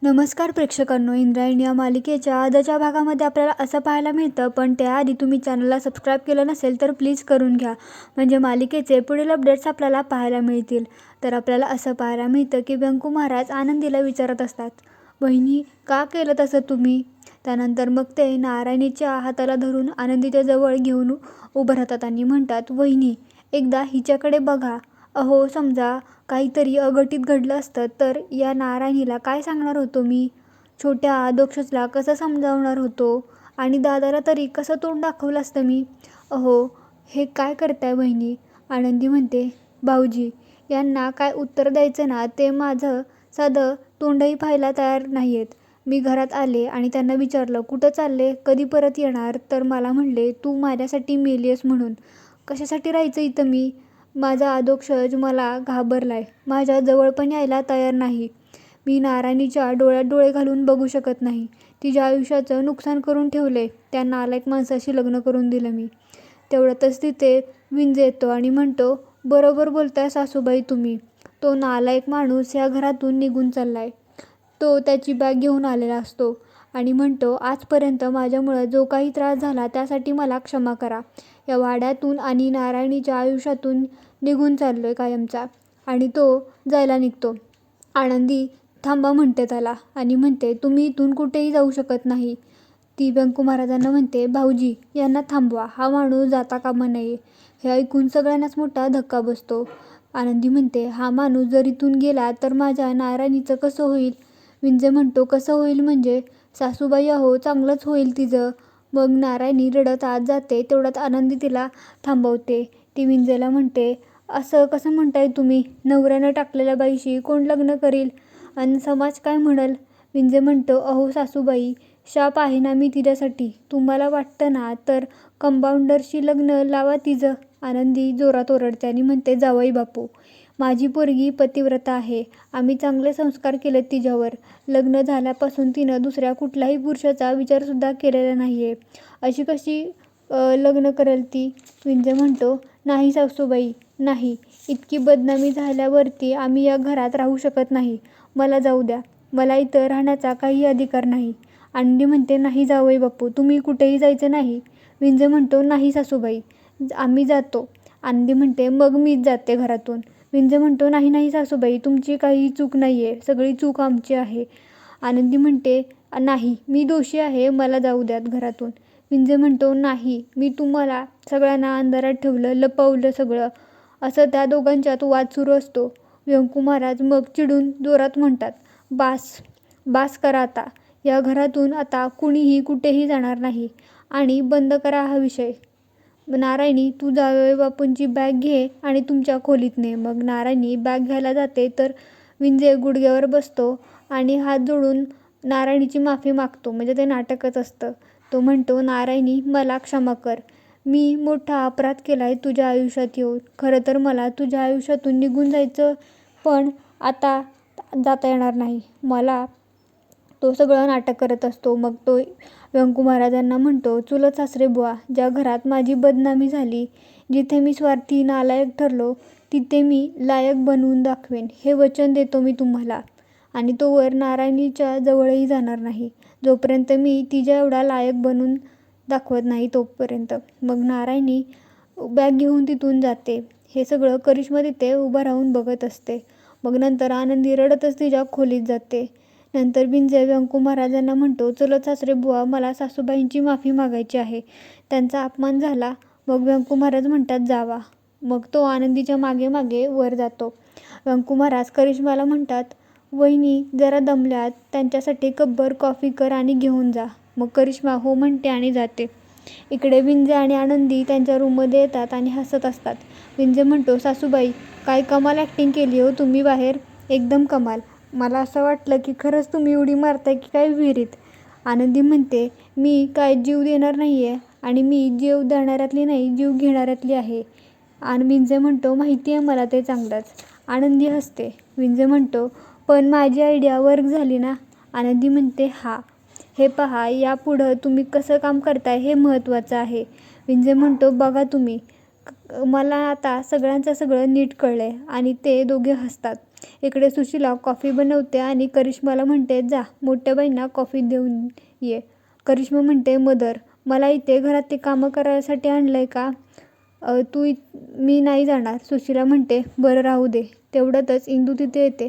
नमस्कार प्रेक्षकांनो इंद्रायणी या मालिकेच्या आजच्या भागामध्ये आपल्याला असं पाहायला मिळतं पण त्याआधी तुम्ही चॅनलला सबस्क्राईब केलं नसेल तर प्लीज करून घ्या. म्हणजे मालिकेचे पुढील अपडेट्स आपल्याला पाहायला मिळतील. तर आपल्याला असं पाहायला मिळतं की व्यंकू महाराज आनंदीला विचारत असतात बहिणी का केलं तसं तुम्ही? त्यानंतर मग ते नारायणीच्या हाताला धरून आनंदीच्या जवळ घेऊन उभं राहतात आणि म्हणतात वहिनी एकदा हिच्याकडे बघा. अहो समजा काहीतरी अघटित घडलं असतं तर या नारायणीला काय सांगणार होतो मी? छोट्या अधोक्षजला कसं समजावणार होतो? आणि दादाला तरी कसं तोंड दाखवलं असतं मी? अहो हे काय करताय बहिणी? आनंदी म्हणते भाऊजी यांना काय उत्तर द्यायचं ना ते माझं साधं तोंडही पाहायला तयार नाही आहेत मी घरात आले आणि त्यांना विचारलं कुठं चालले? कधी परत येणार? तर मला म्हणले तू माझ्यासाठी मेली आहेस म्हणून. कशासाठी राहायचं इथं मी? माझा आदोक्षज मला घाबरलाय. माझ्या जवळ पण यायला तयार नाही. मी नारायणीच्या डोळ्यात डोळे घालून बघू शकत नाही. तिच्या आयुष्याचं नुकसान करून ठेवले त्या नालायक माणसाशी लग्न करून दिलं मी. तेवढ्यातच तिथे विंज येतो आणि म्हणतो बरोबर बोलताय सासूबाई तुम्ही. तो नालायक माणूस या घरातून निघून चाललाय. तो त्याची बॅग घेऊन आलेला असतो आणि म्हणतो आजपर्यंत माझ्यामुळं जो काही त्रास झाला त्यासाठी मला क्षमा करा. या वाड्यातून आणि नारायणीच्या आयुष्यातून निघून चाललो आहे कायमचा. आणि तो जायला निघतो. आनंदी थांबा म्हणते त्याला आणि म्हणते तुम्ही इथून कुठेही जाऊ शकत नाही. ती व्यंकू महाराजांना म्हणते भाऊजी यांना थांबवा. हा माणूस जाता कामा नये. हे ऐकून सगळ्यांनाच मोठा धक्का बसतो. आनंदी म्हणते हा माणूस जर इथून गेला तर माझ्या नारायणीचं कसं होईल? विंजे म्हणतो कसं होईल म्हणजे सासूबाई अहो चांगलंच होईल तिचं. मग नारायणी रडत आत जाते तेवढ्यात आनंदी तिला थांबवते. ती विंजेला म्हणते असं कसं म्हणताय तुम्ही? नवऱ्यानं टाकलेल्या बाईशी कोण लग्न करील? आणि समाज काय म्हणल? विंजे म्हणतो अहो सासूबाई शाप आहे ना मी तिच्यासाठी. तुम्हाला वाटतं ना तर कंपाऊंडरशी लग्न लावा तिचं. आनंदी जोरात ओरडते आणि म्हणते जावई बापू माझी पोरगी पतिव्रता आहे. आम्ही चांगले संस्कार केलेत तिच्यावर. लग्न झाल्यापासून तिनं दुसऱ्या कुठल्याही पुरुषाचा विचारसुद्धा केलेला नाही आहे अशी कशी लग्न करेल ती? विंजय म्हणतो नाही सासूबाई नाही. इतकी बदनामी झाल्यावरती आम्ही या घरात राहू शकत नाही. मला जाऊ द्या. मला इथं राहण्याचा काही अधिकार नाही. अंडी म्हणते नाही जावई बापू तुम्ही कुठेही जायचं नाही. विंज म्हणतो नाही सासूबाई आम्ही जातो. अंडी म्हणते मग मीच जाते घरातून. विंजे म्हणतो नाही नाही सासूबाई तुमची काही चूक नाही आहे सगळी चूक आमची आहे. आनंदी म्हणते नाही मी दोषी आहे. मला जाऊ द्यात घरातून. विंजे म्हणतो नाही मी तुम्हाला सगळ्यांना अंधारात ठेवलं लपवलं सगळं. असं त्या दोघांच्यात वाद सुरू असतो. व्यंकू महाराज मग चिडून जोरात म्हणतात बास बास करा आता. या घरातून आता कुणीही कुठेही जाणार नाही. आणि बंद करा हा विषय. नारायणी तू जावई बापूंची बॅग घे आणि तुमच्या खोलीत ने मग नारायणी बॅग घ्यायला जाते तर विंजे गुडघ्यावर बसतो आणि हात जोडून नारायणीची माफी मागतो. म्हणजे ते नाटकच असतं. तो म्हणतो नारायणी मला क्षमा कर. मी मोठा अपराध केला आहे तुझ्या आयुष्यात येऊन. खरं तर मला तुझ्या आयुष्यातून निघून जायचं पण आता जाता येणार नाही. मला तो सगळं नाटक करत असतो. मग तो व्यंकू महाराजांना म्हणतो चुलत सासरे बुवा ज्या घरात माझी बदनामी झाली जिथे मी स्वार्थी नालायक ठरलो तिथे मी लायक बनवून दाखवेन. हे वचन देतो मी तुम्हाला. आणि तो वर नारायणीच्या जवळही जाणार नाही. जोपर्यंत मी तिच्या एवढा लायक बनवून दाखवत नाही तोपर्यंत. मग नारायणी बॅग घेऊन तिथून जाते. हे सगळं करिश्मा तिथे उभं राहून बघत असते. मग नंतर आनंदी रडतच तिच्या खोलीत जाते. नंतर बिंजे व्यंकू महाराजांना म्हणतो चलत सासरे बुवा मला सासूबाईंची माफी मागायची आहे. त्यांचा अपमान झाला. मग व्यंकू महाराज म्हणतात जावा. मग तो आनंदीच्या मागे मागे वर जातो. व्यंकू महाराज करिश्माला म्हणतात वहिनी जरा दमल्यात. त्यांच्यासाठी कब्बर कॉफी कर आणि घेऊन जा. मग करिश्मा हो म्हणते आणि जाते. इकडे विंजे आणि आनंदी त्यांच्या रूममध्ये येतात आणि हसत असतात. विंजे म्हणतो सासूबाई काय कमाल ॲक्टिंग केली हो तुम्ही बाहेर. एकदम कमाल. मला असं वाटलं की खरंच तुम्ही उडी मारताय की काय विहिरीत. आनंदी म्हणते मी काय जीव देणार नाही आहे आणि मी जीव देणाऱ्यातली नाही जीव घेणाऱ्यातली आहे. आणि विंजे म्हणतो माहिती आहे मला ते चांगलंच. आनंदी हसते. विंजे म्हणतो पण माझी आयडिया वर्क झाली ना? आनंदी म्हणते हा. हे पहा यापुढं तुम्ही कसं काम करताय हे महत्त्वाचं आहे. विंजे म्हणतो बघा तुम्ही मला आता सगळ्यांचं सगळं नीट कळलं आहे आणि ते दोघे हसतात. इकडे सुशीला कॉफी बनवते आणि करिश्माला म्हणते जा मोठ्या बाईंना कॉफी देऊन ये. करिश्मा म्हणते मदर मला इथे घरात ते कामं करायसाठी आणलं आहे का तू इ मी नाही जाणार. सुशीला म्हणते बरं राहू दे. तेवढ्यातच इंदू तिथे येते.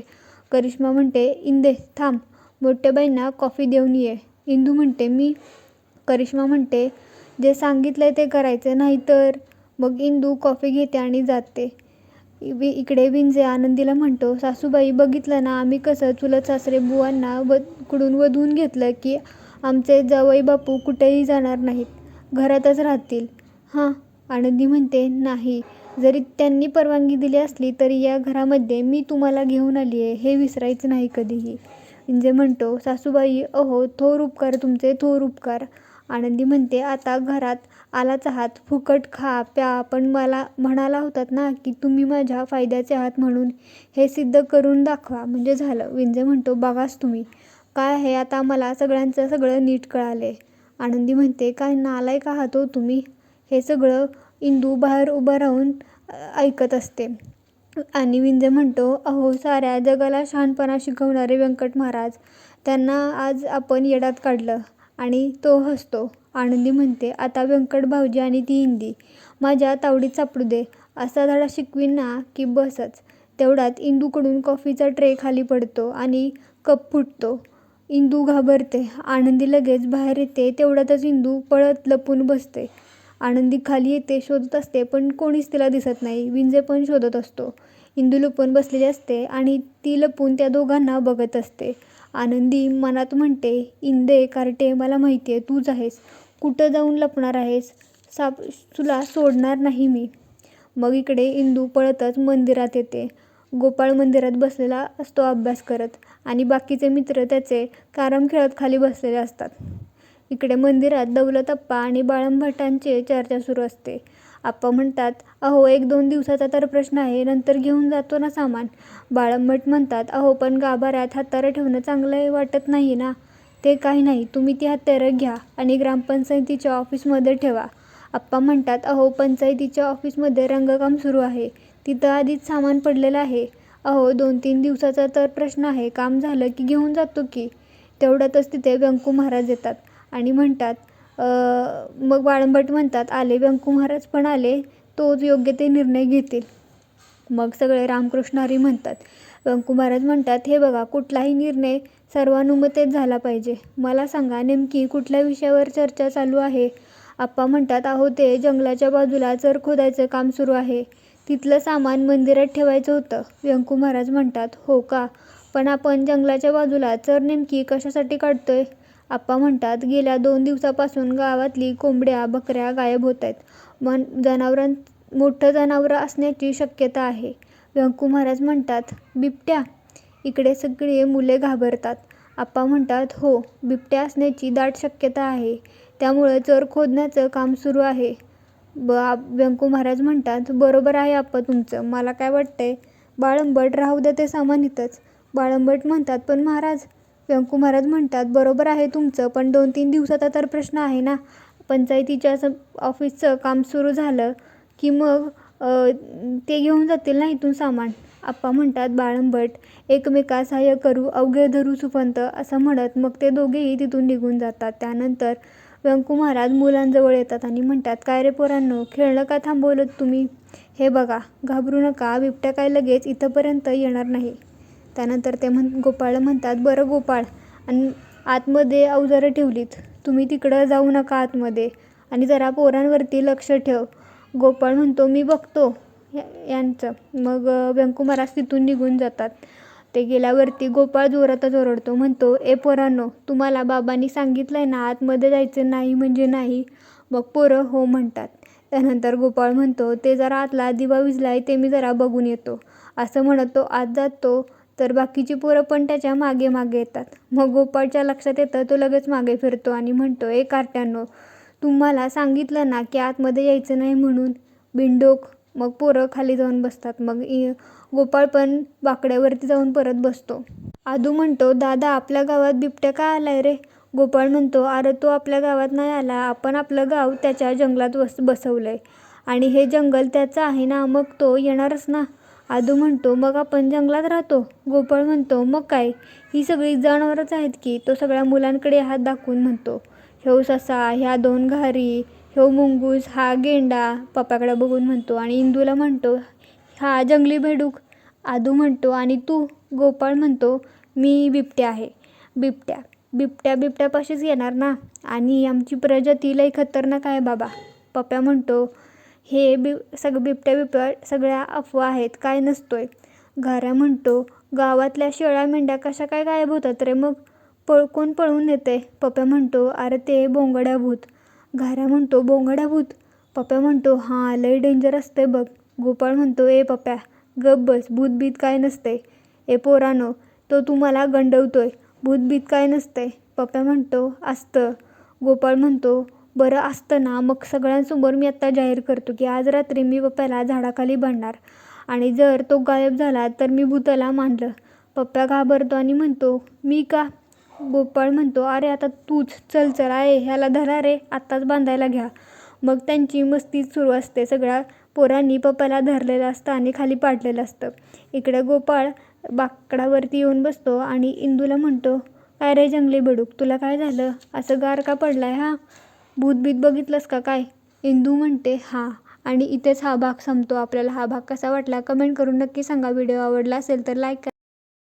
करिश्मा म्हणते इंदे थांब मोठ्या बाईंना कॉफी देऊन ये. इंदू म्हणते मी? करिश्मा म्हणते जे सांगितलं आहे ते करायचं नाही तर मग इंदू कॉफी घेते आणि जाते. वि इकडे विंजे आनंदीला म्हणतो सासूबाई बघितलं ना आम्ही कसं चुलत सासरे बुवांना व कडून वधवून घेतलं की आमचे जावई बापू कुठेही जाणार नाहीत घरातच राहतील. हां आनंदी म्हणते नाही जरी त्यांनी परवानगी दिली असली तरी या घरामध्ये मी तुम्हाला घेऊन आली आहे हे विसरायचं नाही कधीही. विंजे म्हणतो सासूबाई अहो थोर उपकार तुमचे थोर उपकार. आनंदी म्हणते आता घरात आलाच आहात. फुकट खा प्या. पण मला म्हणाला होतात ना की तुम्ही माझ्या फायद्याचे आहात म्हणून हे सिद्ध करून दाखवा. म्हणजे झालं. विंजे म्हणतो बघाच तुम्ही. काय आहे? आता मला सगळ्यांचं सगळं नीट कळाले आनंदी म्हणते काय नालायक आहात हो तुम्ही? हे सगळं इंदू बाहेर उभं राहून ऐकत असते. आणि विंजे म्हणतो अहो साऱ्या जगाला शहाणपणा शिकवणारे व्यंकट महाराज. त्यांना आज आपण येड्यात काढलं. आणि तो हसतो. आनंदी म्हणते आता व्यंकट भाऊजी आणि ती इंदी. माझ्या तावडीत सापडू दे. असा धडा शिकवीन ना की बसच. तेवढ्यात इंदूकडून कॉफीचा ट्रे खाली पडतो आणि कप फुटतो. इंदू घाबरते. आनंदी लगेच बाहेर येते. तेवढ्यातच इंदू पळत लपून बसते. आनंदी खाली येते शोधत असते पण कोणीच तिला दिसत नाही. विंजे पण शोधत असतो. इंदू लपून बसलेली असते आणि ती लपून त्या दोघांना बघत असते. आनंदी मनात म्हणते इंदे कार्टे मला माहिती आहे तूच आहेस. कुठं जाऊन लपणार आहेस? साप तुला सोडणार नाही मी. मग इकडे इंदू पळतच मंदिरात येते. गोपाळ मंदिरात बसलेला असतो अभ्यास करत आणि बाकीचे मित्र त्याचे कॅरम खेळत खाली बसलेले असतात. इकडे मंदिरात दौलतप्पा आणि बाळंभटांची चर्चा सुरू असते. आप्पा म्हणतात अहो एक दोन दिवसाचा तर प्रश्न आहे नंतर घेऊन जातो ना सामान. बाळंभट म्हणतात अहो पण गाभाऱ्यात हत्यारं ठेवणं चांगलं वाटत नाही ना. ते काही नाही तुम्ही ती हत्यारं घ्या आणि ग्रामपंचायतीच्या ऑफिसमध्ये ठेवा. आप्पा म्हणतात अहो पंचायतीच्या ऑफिसमध्ये रंगकाम सुरू आहे तिथं आधीच सामान पडलेलं आहे. अहो दोन तीन दिवसाचा तर प्रश्न आहे काम झालं की घेऊन जातो की. तेवढ्यातच तिथे व्यंकू महाराज येतात आणि म्हणतात मग बाळंभट म्हणतात आले व्यंकू महाराज पण आले तोच योग्य ते निर्णय घेतील. मग सगळे रामकृष्ण हरी म्हणतात व्यंकू महाराज म्हणतात हे बघा कुठलाही निर्णय सर्वानुमतेत झाला पाहिजे. मला सांगा नेमकी कुठल्या विषयावर चर्चा चालू आहे? आप्पा म्हणतात अहो ते जंगलाच्या बाजूला चर खोदायचं काम सुरू आहे. तिथलं सामान मंदिरात ठेवायचं होतं. व्यंकू महाराज म्हणतात हो का? पण आपण जंगलाच्या बाजूला चर नेमकी कशासाठी काढतोय? आप्पा म्हणतात गेल्या दोन दिवसापासून गावातली कोंबड्या बकऱ्या गायब होत आहेत मन जनावरां मोठं जनावरं असण्याची शक्यता आहे. व्यंकू महाराज म्हणतात बिबट्या. इकडे सगळे मुले घाबरतात. आप्पा म्हणतात हो बिबट्या असण्याची दाट शक्यता आहे. त्यामुळं चर खोदण्याचं काम सुरू आहे. ब व्यंकू महाराज म्हणतात बरोबर आहे आप्पा तुमचं. मला काय वाटतंय बाळंबट राहू द्या ते सामान इथंच बाळंबट म्हणतात पण महाराज व्यंकू महाराज म्हणतात बरोबर आहे तुमचं पण दोन तीन दिवसाचा तर प्रश्न आहे ना. पंचायतीच्या स ऑफिसचं काम सुरू झालं की मग ते घेऊन जातील ना इथून सामान. आप्पा म्हणतात बाळंबट एकमेका सहाय्य करू अवघे धरू सुपंत असं म्हणत मग ते दोघेही तिथून निघून जातात. त्यानंतर व्यंकू महाराज मुलांजवळ येतात आणि म्हणतात काय रे पोरांनो खेळणं का थांबवलं तुम्ही? हे बघा घाबरू नका बिबट्या काय लगेच इथंपर्यंत येणार नाही. त्यानंतर ते म्हण गोपाळ म्हणतात बरं गोपाळ आणि आतमध्ये अवजारं ठेवलीत. तुम्ही तिकडं जाऊ नका आतमध्ये. आणि जरा पोरांवरती लक्ष ठेव. गोपाळ म्हणतो मी बघतो. या- यांचं. मग व्यंकू महाराज तिथून निघून जातात. ते गेल्यावरती गोपाळ जोरातच ओरडतो म्हणतो ए पोरांनो तुम्हाला बाबांनी सांगितलं आहे ना आतमध्ये जायचं नाही म्हणजे नाही. मग पोरं हो म्हणतात. त्यानंतर गोपाळ म्हणतो ते जरा आतला दिवा विजलाय ते मी जरा बघून येतो. असं म्हणत तो आत जातो. तर बाकीची पोरं पण त्याच्यामागे मागे येतात. मग गोपाळच्या लक्षात येतं तो लगेच मागे फिरतो आणि म्हणतो ए कार्ट्यानो तुम्हाला सांगितलं ना की आतमध्ये यायचं नाही म्हणून बिंडोक मग पोरं खाली जाऊन बसतात. मग इ गोपाळ पण बाकड्यावरती जाऊन परत बसतो. आदू म्हणतो दादा आपल्या गावात बिबट्या का आलाय रे? गोपाळ म्हणतो अरे तो आपल्या गावात नाही आला. आपण आपलं गाव त्याच्या जंगलात बस बसवलं आहे आणि हे जंगल त्याचं आहे ना मग तो येणारच ना. आदू म्हणतो मग आपण जंगलात राहतो. गोपाळ म्हणतो मग काय? ही सगळी जनावरच आहेत की. तो सगळ्या मुलांकडे हात दाखवून म्हणतो ह्यो ससा ह्या दोन घारी ह्यो मुंगूस हा गेंडा. पप्पाकडे बघून म्हणतो आणि इंदूला म्हणतो हा जंगली भेडूक. आदू म्हणतो आणि तू? गोपाळ म्हणतो मी बिबट्या आहे. बिबट्या बिबट्या बिबट्यापाशीच येणार ना? आणि आमची प्रजाती लई खतरनाक आहे बाबा. पप्प्या म्हणतो हे बि सग बिबट्या बिबट्या सगळ्या अफवा आहेत काय नसतो आहे घाऱ्या म्हणतो गावातल्या शेळ्या मेंढ्या कशा काय गायब होतात रे मग? पळ कोण पळवून नेते पप्प्या म्हणतो अरे ते बोंगड्या भूत. घाऱ्या म्हणतो बोंगड्या भूत? पप्प्या म्हणतो हां लय डेंजर असते बघ. गोपाळ म्हणतो ए पप्प्या गप बस भूतबीत काय नसते ए पोरानो तो तुम्हाला गंडवतोय भूतभीत काय नसते पप्प्या म्हणतो असतं. गोपाळ म्हणतो बरं असतं ना. मग सगळ्यांसमोर मी आत्ता जाहीर करतो की आज रात्री मी पप्प्याला झाडाखाली बांधणार. आणि जर तो गायब झाला तर मी भूताला मानलं. पप्प्या घाबरतो आणि म्हणतो मी का? गोपाळ म्हणतो अरे आता तूच चल चल आहे ह्याला धरा रे आत्ताच बांधायला घ्या. मग त्यांची मस्ती सुरू असते. सगळ्या पोरांनी पप्पाला धरलेलं असतं आणि खाली पाडलेलं असतं. इकडे गोपाळ बाकडावरती येऊन बसतो आणि इंदूला म्हणतो काय रे जंगली बडूक तुला काय झालं? असं गार का पडलाय हा? भूतबीत बघितलंस का काय? इंदू म्हणते हां. आणि इथेच हा भाग संपतो. आपल्याला हा भाग कसा वाटला कमेंट करून नक्की सांगा. व्हिडिओ आवडला असेल तर लाईक करा.